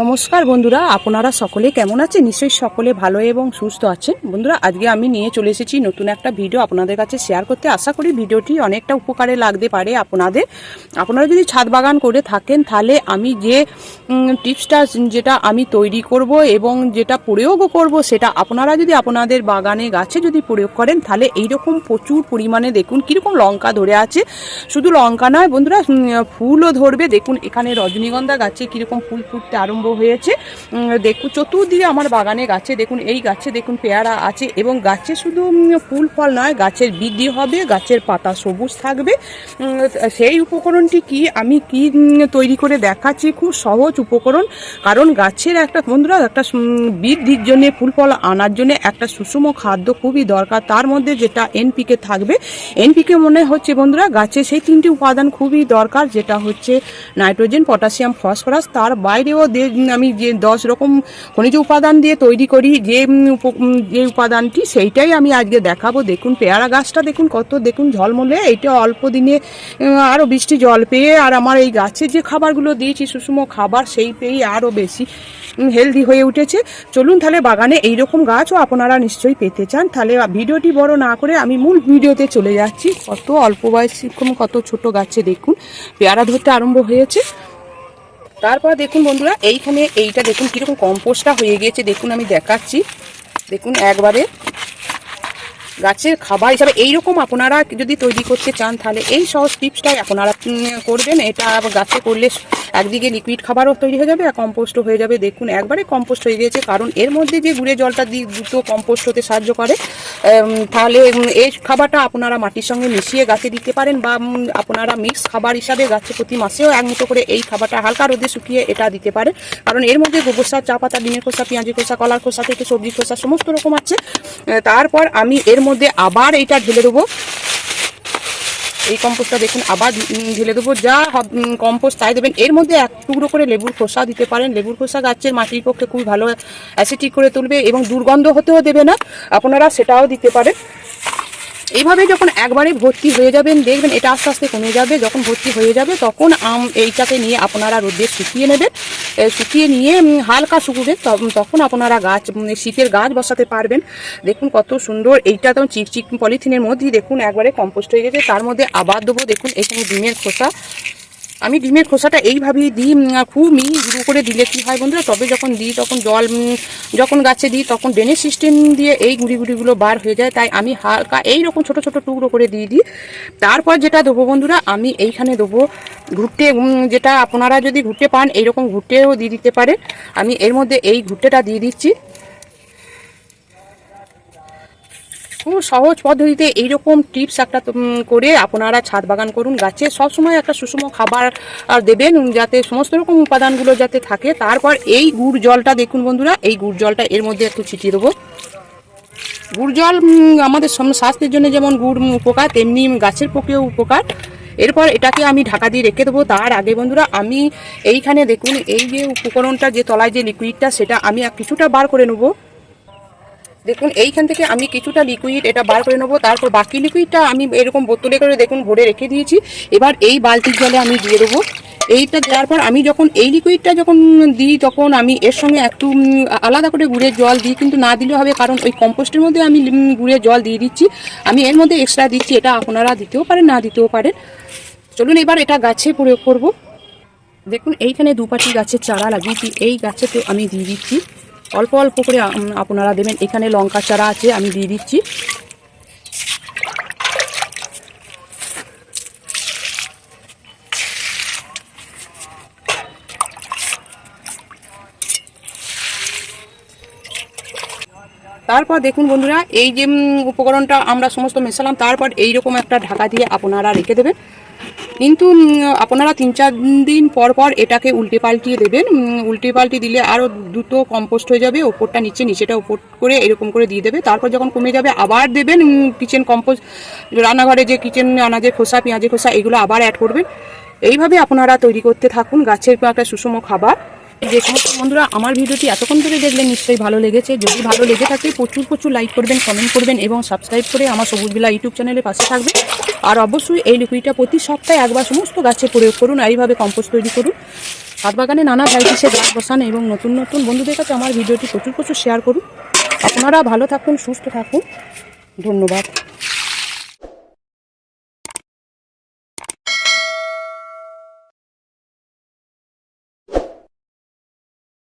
নমস্কার বন্ধুরা, আপনারা সকলে কেমন আছেন? নিশ্চয়ই সকলে ভালো এবং সুস্থ আছেন। বন্ধুরা, আজকে আমি নিয়ে চলে এসেছি নতুন একটা ভিডিও আপনাদের কাছে শেয়ার করতে। আশা করি ভিডিওটি অনেকটা উপকারে লাগতে পারে আপনাদের। আপনারা যদি ছাদ বাগান করে থাকেন, তাহলে আমি যে টিপসটা যেটা আমি তৈরি করব এবং যেটা প্রয়োগও করব, সেটা আপনারা যদি আপনাদের বাগানে গাছে যদি প্রয়োগ করেন, তাহলে এইরকম প্রচুর পরিমাণে দেখুন কীরকম লঙ্কা ধরে আছে। শুধু লঙ্কা নয় বন্ধুরা ফুলও ধরবে। দেখুন, এখানে রজনীগন্ধা গাছে কীরকম ফুল ফুটতে আরম্ভ হয়েছে। উম, দেখুন চতুর্দিকে আমার বাগানে গাছে দেখুন এই গাছে দেখুন পেয়ারা আছে এবং গাছে শুধু ফুল ফল নয় গাছের বৃদ্ধি হবে গাছের পাতা সবুজ থাকবে। সেই উপকরণটি কি আমি কি তৈরি করে দেখাচ্ছি খুব সহজ উপকরণ। কারণ গাছের একটা বন্ধুরা একটা বৃদ্ধির জন্য ফুল ফল আনার জন্য একটা সুষম খাদ্য খুবই দরকার। তার মধ্যে যেটা এনপিকে থাকবে এনপিকে মনে হচ্ছে বন্ধুরা গাছে সেই তিনটি উপাদান খুবই দরকার যেটা হচ্ছে নাইট্রোজেন পটাশিয়াম ফসফরাস। তার বাইরেও আমি যে দশ রকম খনিজ উপাদান দিয়ে তৈরি করি, যে যে উপাদানটি সেইটাই আমি আজকে দেখাবো। দেখুন, পেয়ারা গাছটা দেখুন, কত দেখুন ঝলমলে এইটা অল্প দিনে আরও বৃষ্টি জল পেয়ে, আর আমার এই গাছে যে খাবারগুলো দিয়েছি সুষম খাবার, সেই পেয়েই আরও বেশি হেলদি হয়ে উঠেছে। চলুন তাহলে বাগানে এই রকম গাছও আপনারা নিশ্চয়ই পেতে চান। তাহলে ভিডিওটি বড় না করে আমি মূল ভিডিওতে চলে যাচ্ছি। কত অল্প বয়সী কত ছোট গাছে দেখুন, পেয়ারা ধরতে আরম্ভ হয়েছে। তারপর দেখুন বন্ধুরা, এইখানে এইটা দেখুন কীরকম কম্পোস্টটা হয়ে গিয়েছে। দেখুন আমি দেখাচ্ছি। দেখুন একবারে গাছের খাবার হিসাবে এইরকম আপনারা যদি তৈরি করতে চান, তাহলে এই সহজ টিপসটাই আপনারা করবেন। এটা গাছে করলে একদিকে লিকুইড খাবারও তৈরি হয়ে যাবে আর কম্পোস্টও হয়ে যাবে। দেখুন, একবারে কম্পোস্ট হয়ে গিয়েছে, কারণ এর মধ্যে যে গুঁড়ে জলটা দিয়ে দ্রুত কম্পোস্ট হতে সাহায্য করে তাহলে এই খাবারটা আপনারা মাটির সঙ্গে মিশিয়ে গাছে দিতে পারেন বা আপনারা মিক্স খাবার হিসাবে গাছে প্রতি মাসেও এক করে এই খাবারটা হালকা রোদে শুকিয়ে এটা দিতে পারে কারণ এর মধ্যে গোবর সার, চা পাতা, ডিমের খোসা, পেঁয়াজের খোসা, কলার খোসা থেকে সবজি খোসা, সমস্ত রকম আছে। তারপর আমি এর মধ্যে আবার এইটা ঢেলে দেবো। এই কম্পোস্টটা দেখুন, আবার ঢেলে দেবো। যা কম্পোস্ট তাই দেবেন। এর মধ্যে এক টুকরো করে লেবুর খোসা দিতে পারেন। লেবুর খোসা গাছের মাটির পক্ষে খুবই ভালো অ্যাসিটিক করে তুলবে এবং দুর্গন্ধ হতেও দেবে না। আপনারা সেটাও দিতে পারেন। এইভাবে যখন একবারে ভর্তি হয়ে যাবেন, দেখবেন এটা আস্তে আস্তে কমে যাবে। যখন ভর্তি হয়ে যাবে, তখন, আম, এইটাকে নিয়ে আপনারা রোদে শুকিয়ে নেবেন। শুকিয়ে নিয়ে হালকা শুকুবে ত- তখন আপনারা গাছ শীতের গাছ বসাতে পারবেন। দেখুন কত সুন্দর, এইটা তো চিকচিক পলিথিনের মধ্যেই, দেখুন একবারে কম্পোস্ট হয়ে গেছে। তার মধ্যে আবার দেবো, দেখুন, এখানে ডিমের খোসা। আমি ডিমের খোসাটা এইভাবেই দিই খুব মিহি গুঁড়ো করে দিলে কি হয় বন্ধুরা, তবে যখন দিই, তখন জল যখন গাছে দিই, তখন ড্রেনের সিস্টেম দিয়ে এই গুঁড়ি গুঁড়িগুলো বার হয়ে যায়। তাই আমি হালকা এইরকম ছোট ছোট টুকরো করে দিয়ে দিই। তারপর যেটা দেবো বন্ধুরা, আমি এইখানে দেবো ঘুরতে যেটা আপনারা যদি ঘুরতে পান, এইরকম ঘুরতেও দিয়ে দিতে পারেন। আমি এর মধ্যে এই ঘুরতেটা দিয়ে দিচ্ছি। খুব সহজ পদ্ধতিতে এইরকম টিপস একটা করে আপনারা ছাদ বাগান করুন। গাছে সবসময় একটা সুষম খাবার দেবেন যাতে সমস্ত রকম উপাদানগুলো যাতে থাকে। তারপর এই গুড় জলটা দেখুন বন্ধুরা, এই গুড় জলটা এর মধ্যে একটু ছিটিয়ে দেবো। গুড় জল আমাদের স্বাস্থ্যের জন্য যেমন গুড় উপকার, তেমনি গাছের পক্ষেও উপকার। এরপর এটাকে আমি ঢাকা দিয়ে রেখে দেবো। তার আগে বন্ধুরা, আমি এইখানে দেখুন, এই যে উপকরণটা, যে তলায় যে লিকুইডটা সেটা আমি কিছুটা বার করে নেব। দেখুন, এইখান থেকে আমি কিছুটা লিকুইড এটা বার করে নেব, তারপর বাকি লিকুইডটা আমি এরকম বোতলে করে দেখুন ভরে রেখে দিয়েছি। এবার এই বালতির জলে আমি দিয়ে দেবো। এইটা দেওয়ার পর আমি যখন এই লিকুইডটা যখন দিই, তখন আমি এর সঙ্গে একটু আলাদা করে গুড়ের জল দিই, কিন্তু না দিলে হবে, কারণ ওই কম্পোস্টের মধ্যে আমি গুড়ের জল দিয়ে দিচ্ছি। আমি এর মধ্যে এক্সট্রা দিচ্ছি, এটা আপনারা দিতেও পারেন, না দিতেও পারেন। চলুন এবার এটা গাছে প্রয়োগ করব। দেখুন, এইখানে দুপাটি গাছের চারা লাগিয়েছি, এই গাছেতে আমি দিয়ে দিচ্ছি। অল্প অল্প করে আপনারা দেবেন। এখানে লঙ্কা চারা আছে, আমি দিয়ে দিচ্ছি। তারপর দেখুন বন্ধুরা, এই যে উপকরণটা আমরা সমস্ত মেশালাম, তারপর এইরকম একটা ঢাকা দিয়ে আপনারা রেখে দেবেন। কিন্তু আপনারা তিন চার দিন পর পর এটাকে উল্টে পাল্টিয়ে দেবেন। উল্টে পাল্টে দিলে আরও দ্রুত কম্পোস্ট হয়ে যাবে, ওপরটা নিচে, নিচেটা ওপর করে এরকম করে দিয়ে দেবে। তারপর যখন কমে যাবে, আবার দেবেন কিচেন কম্পোস্ট রান্নাঘরে যে কিচেন আনাজের খোসা, পেঁয়াজের খোসা, এগুলো আবার অ্যাড করবেন। এইভাবে আপনারা তৈরি করতে থাকুন। গাছের একটা সুষম খাবার। যে সমস্ত বন্ধুরা আমার ভিডিওটি এতক্ষণ ধরে দেখলেন নিশ্চয়ই ভালো লেগেছে। যদি ভালো লেগে থাকে, প্রচুর প্রচুর লাইক করবেন কমেন্ট করবেন এবং সাবস্ক্রাইব করে আমার সবুজ বিলা ইউটিউব চ্যানেলের পাশে থাকবেন। আর অবশ্যই এই লিকুইডটা প্রতি সপ্তাহে একবার সমস্ত গাছে প্রয়োগ করুন আর এইভাবে কম্পোস্ট তৈরি করুন। ছাদ বাগানে নানা ভ্যারাইটিসের গাছ বসান এবং নতুন নতুন বন্ধুদের কাছে আমার ভিডিওটি প্রচুর প্রচুর শেয়ার করুন। আপনারা ভালো থাকুন, সুস্থ থাকুন। ধন্যবাদ।